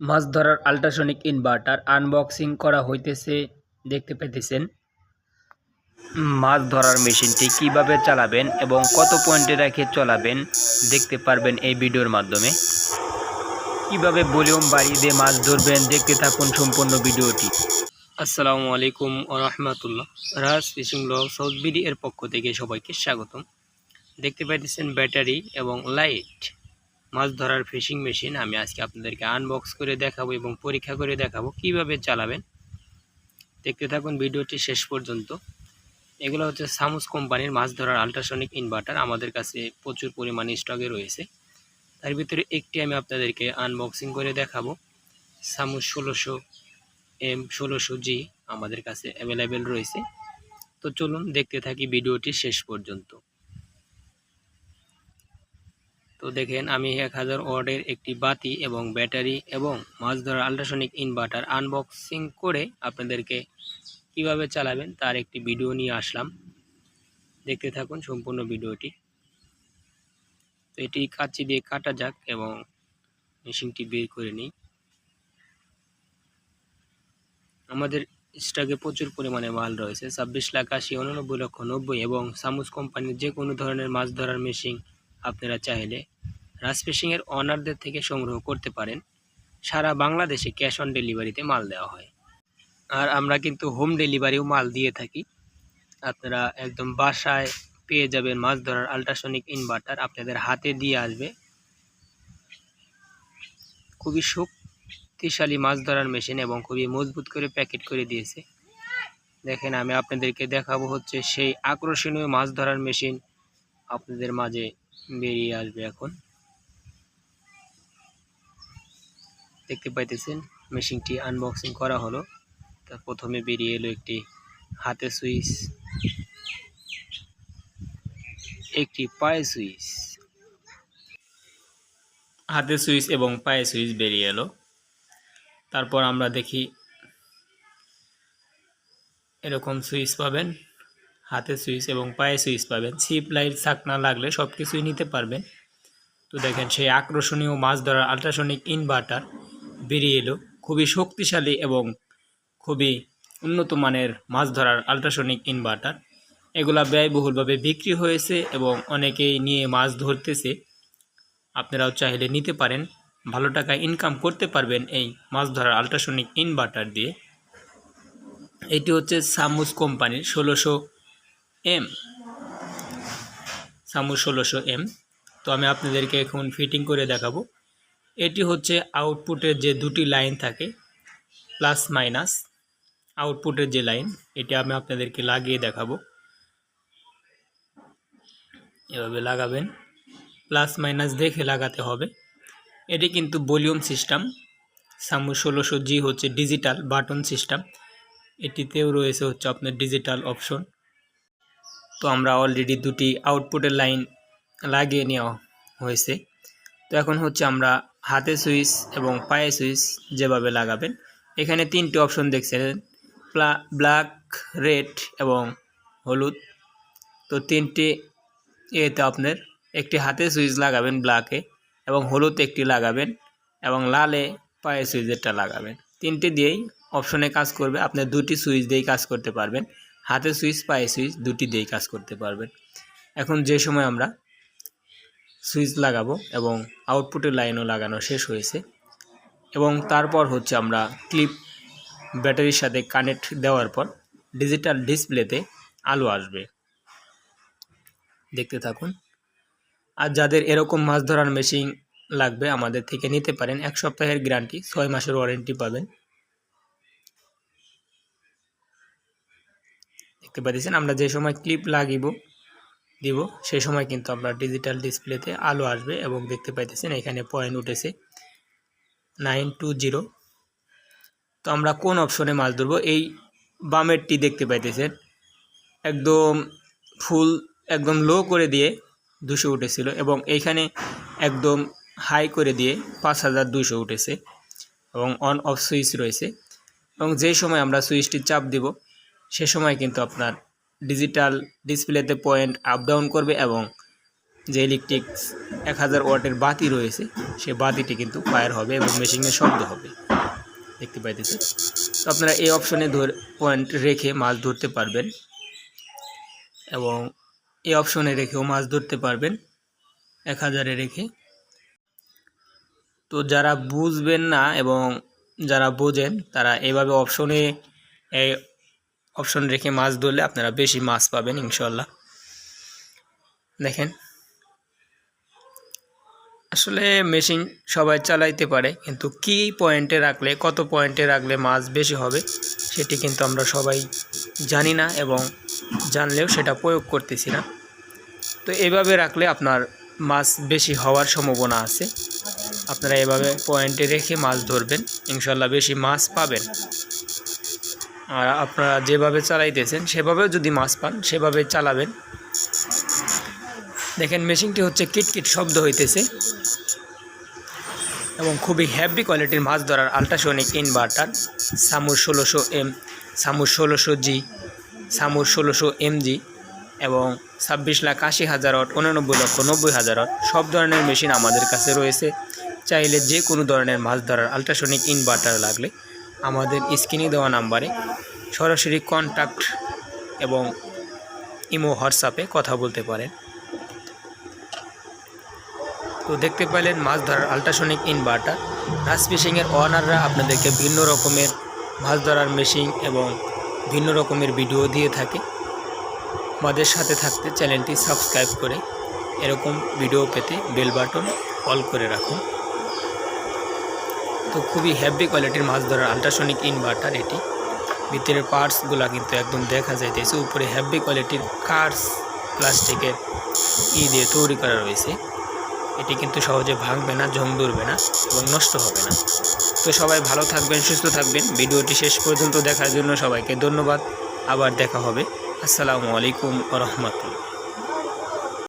মাছ ধরার ultrasonic inverter unboxing করা হইতেছে, দেখতে পেতেছেন। মাছ ধরার মেশিনটি কীভাবে চালাবেন এবং কত পয়েন্টে রেখে চালাবেন, দেখতে পারবেন এই ভিডিওর মাধ্যমে। কীভাবে ভলিউম বাড়িয়ে দিয়ে মাছ ধরবেন, দেখতে থাকুন সম্পূর্ণ ভিডিওটি। আসসালামু আলাইকুম রহমতুল্লাহ। Raj fishing blog south BD এর পক্ষ থেকে সবাইকে স্বাগতম। দেখতে পাইতেছেন ব্যাটারি এবং লাইট। মাছ ধরার ফিশিং মেশিন আমি আজকে আপনাদেরকে আনবক্স করে দেখাবো এবং পরীক্ষা করে দেখাবো কীভাবে চালাবেন। দেখতে থাকুন ভিডিওটি শেষ পর্যন্ত। এগুলো হচ্ছে সামুস কোম্পানির মাছ ধরার আল্ট্রাসনিক ইনভার্টার আমাদের কাছে প্রচুর পরিমাণে স্টকে রয়েছে। তার ভিতরে একটি আমি আপনাদেরকে আনবক্সিং করে দেখাবো। সামুস ষোলোশো এম ষোলোশো জি আমাদের কাছে অ্যাভেলেবেল রয়েছে। তো চলুন দেখতে থাকি ভিডিওটি শেষ পর্যন্ত। তো দেখেন, আমি এক হাজার ওয়ার্ডের একটি বাতি এবং ব্যাটারি এবং মাছ ধরার আল্ট্রাসনিক ইনভার্টার আনবক্সিং করে আপনাদেরকে কীভাবে চালাবেন তার একটি ভিডিও নিয়ে আসলাম। দেখতে থাকুন সম্পূর্ণ ভিডিওটি। তো এটি কাচি দিয়ে কাটা যাক এবং মেশিনটি বের করে নিই। আমাদের স্টকে প্রচুর পরিমাণে মাল রয়েছে, ছাব্বিশ লাখ আশি, উননব্বই লক্ষ নব্বই এবং সামুস কোম্পানির যে কোনো ধরনের মাছ ধরার মেশিন আপনারা চাইলে রাজ ফিশিংয়ের অনারদের থেকে সংগ্রহ করতে পারেন। সারা বাংলাদেশে ক্যাশ অন ডেলিভারিতে মাল দেওয়া হয়। আর আমরা কিন্তু হোম ডেলিভারিও মাল দিয়ে থাকি। আপনারা একদম বাসায় পেয়ে যাবেন মাছ ধরার আল্ট্রাসনিক ইনভার্টার আপনাদের হাতে দিয়ে আসবে। খুবই শক্তিশালী মাছ ধরার মেশিন এবং খুবই মজবুত করে প্যাকেট করে দিয়েছে। দেখেন, আমি আপনাদেরকে দেখাবো হচ্ছে সেই আকর্ষণীয় মাছ ধরার মেশিন। আপনাদের মাঝে বেরিয়ে আসবে এখন। দেখতে পাইতেছেন, মেশিনটি আনবক্সিং করা হলো। তা প্রথমে বেরিয়ে এলো একটি হাতে সুইচ, একটি পায়ে সুইচ। হাতে সুইচ এবং পায়ে সুইচ বেরিয়ে এলো। তারপর আমরা দেখি এরকম সুইচ পাবেন, হাতে সুইচ এবং পায়ে সুইচ পাবেন। সিপ লাইট না লাগলে সব কিছুই নিতে পারবেন। তো দেখেন সেই আকর্ষণীয় মাছ ধরার আল্ট্রাসনিক ইনভার্টার বেরিয়ে এলো। খুবই শক্তিশালী এবং খুবই উন্নত মানের মাছ ধরার আল্ট্রাসনিক ইনভার্টার এগুলা ব্যয়বহুলভাবে বিক্রি হয়েছে এবং অনেকেই নিয়ে মাছ ধরতেছে। আপনারাও চাইলে নিতে পারেন। ভালো টাকা ইনকাম করতে পারবেন এই মাছ ধরার আল্ট্রাসনিক ইনভার্টার দিয়ে। এটি হচ্ছে সামুস কোম্পানির ষোলোশো এম। সামুস ষোলোশো এম। তো আমি আপনাদেরকে এখন ফিটিং করে দেখাবো। এটি হচ্ছে আউটপুটের যে দুটি লাইন থাকে প্লাস মাইনাস আউটপুটের যে লাইন এটি আমি আপনাদেরকে লাগিয়ে দেখাবো। এভাবে লাগাবেন প্লাস মাইনাস দেখে লাগাতে হবে। এটি কিন্তু ভলিউম সিস্টেম সামু ষোলোশো জি হচ্ছে ডিজিটাল বাটন সিস্টেম এটিতেও রয়েছে হচ্ছে আপনার ডিজিটাল অপশন তো আমরা অলরেডি দুটি আউটপুটের লাইন লাগিয়ে নেওয়া হয়েছে। তো এখন হচ্ছে আমরা হাতে সুইচ এবং পায়ে সুইচ যেভাবে লাগাবেন, এখানে তিনটি অপশন দেখছেন ব্ল্যাক, রেড এবং হলুদ। তো তিনটি এতে আপনার একটি হাতে সুইচ লাগাবেন ব্ল্যাকে এবং হলুদ একটি লাগাবেন এবং লালে পায়ে সুইচেরটা লাগাবেন। তিনটি দিয়েই অপশনে কাজ করবে আপনার দুটি সুইচ দিয়েই কাজ করতে পারবেন। হাতে সুইচ, পায়ে সুইচ দুটি দিয়েই কাজ করতে পারবেন। এখন যে সময় আমরা সুইচ লাগাবো এবং আউটপুটের লাইনও লাগানো শেষ হয়েছে। এবং তারপর হচ্ছে আমরা ক্লিপ ব্যাটারির সাথে কানেক্ট দেওয়ার পর ডিজিটাল ডিসপ্লেতে আলো আসবে। দেখতে থাকুন। আর যাদের এরকম মাছ ধরার মেশিন লাগবে আমাদের থেকে নিতে পারেন। এক সপ্তাহের গ্যারান্টি, ছয় মাসের ওয়ারেন্টি পাবেন। দেখতে পাচ্ছেন, আমরা যে সময় ক্লিপ লাগিব দিব। সেই সময় কিন্তু আমরা ডিজিটাল ডিসপ্লেতে আলো আসবে এবং দেখতে পাইতেছেন এখানে পয়েন্ট উঠেছে নাইন টু জিরো তো আমরা কোন অপশনে মাছ ধরবো? এই বামেরটি দেখতে পাইতেছেন। একদম ফুল একদম লো করে দিয়ে দুশো উঠেছিল এবং এইখানে একদম হাই করে দিয়ে পাঁচ হাজার দুশো উঠেছে এবং অন অফ সুইচ রয়েছে। এবং যে সময় আমরা সুইচটি চাপ দিব, সে সময় কিন্তু আপনার ডিজিটাল ডিসপ্লেতে পয়েন্ট আপ ডাউন করবে এবং যে ইলেকট্রিক এক হাজার ওয়াটের বাতি রয়েছে, সে বাতিটি কিন্তু ফায়ার হবে এবং মেশিনে শব্দ হবে। দেখতে পাইতেছে তো আপনারা এই অপশনে ধর পয়েন্ট রেখে মাছ ধরতে পারবেন এবং এই অপশনে রেখেও মাছ ধরতে পারবেন, এক হাজারে রেখে। তো যারা বুঝবেন না এবং যারা বোঝেন, তারা এভাবে অপশনে অপশন রেখে মাছ ধরলে আপনারা বেশি মাছ পাবেন ইনশাল্লাহ দেখেন। আসলে মেশিন সবাই চালাইতে পারে, কিন্তু কি পয়েন্টে রাখলে, কত পয়েন্টে রাখলে মাছ বেশি হবে, সেটি কিন্তু আমরা সবাই জানি না এবং জানলেও সেটা প্রয়োগ করতেছি না। তো এভাবে রাখলে আপনার মাছ বেশি হওয়ার সম্ভাবনা আছে। আপনারা এভাবে পয়েন্টে রেখে মাছ ধরবেন ইনশাল্লাহ বেশি মাছ পাবেন। আর আপনারা যেভাবে চালাইতেছেন, সেভাবেও যদি মাছ পান, সেভাবে চালাবেন। দেখেন, মেশিনটি হচ্ছে কিটকিট শব্দ হইতেছে এবং খুবই হ্যাভি কোয়ালিটির মাছ ধরার আল্ট্রাসনিক ইনভার্টার সামুর ষোলোশো এম সামুর ষোলোশো জি সামুর ষোলোশো এম জি এবং ছাব্বিশ লাখ আশি হাজার অট, উনানব্বই লক্ষ নব্বই হাজার অট সব ধরনের মেশিন আমাদের কাছে রয়েছে। চাইলে যে কোনো ধরনের মাছ ধরার আল্ট্রাসনিক ইনভার্টার লাগলে আমাদের স্ক্রিনে দেওয়া নাম্বারে সরাসরি কন্ট্যাক্ট এবং ইমো হোয়াটসঅ্যাপে কথা বলতে পারেন। তো দেখতে পেলেন মাছ ধরার আল্ট্রাসনিক ইনভার্টার রাস ফিশিংয়ের আপনাদেরকে ভিন্ন রকমের মাছ ধরার মেশিন এবং ভিন্ন রকমের ভিডিও দিয়ে থাকে। আমাদের সাথে থাকতে চ্যানেলটি সাবস্ক্রাইব করে এরকম ভিডিও পেতে বেল বাটন অল করে রাখুন। তো খুবই হ্যাভি কোয়ালিটির মাছ ধরার আল্ট্রাসনিক ইনভার্টার এটি। ভিতরের পার্টসগুলো কিন্তু একদম দেখা যাইতেছে, উপরে হ্যাভি কোয়ালিটির কার্স প্লাস্টিকের ই দিয়ে তৈরি করা রয়েছে। এটি কিন্তু সহজে ভাঙবে না, জং ধরবে না এবং নষ্ট হবে না। তো সবাই ভালো থাকবেন, সুস্থ থাকবেন। ভিডিওটি শেষ পর্যন্ত দেখার জন্য সবাইকে ধন্যবাদ। আবার দেখা হবে। আসসালামু আলাইকুম রহমতুল্লাহ।